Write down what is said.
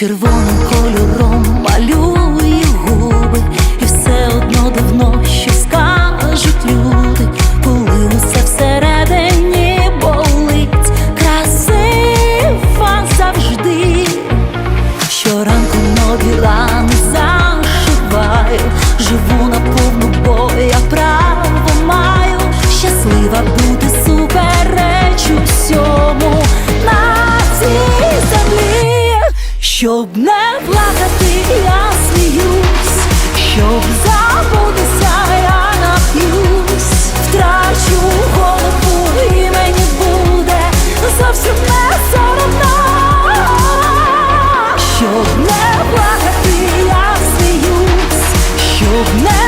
Червоним кольором малює губи, і все одно давно що скажуть люди, коли усе всередині болить, красива завжди. Щоранку нові рани зашиваю, живу щоб не плакати, я сміюсь, щоб забутися, я нап'юсь, втрачу голову і мені буде зовсім не соромно. Щоб не плакати, я сміюсь, щоб не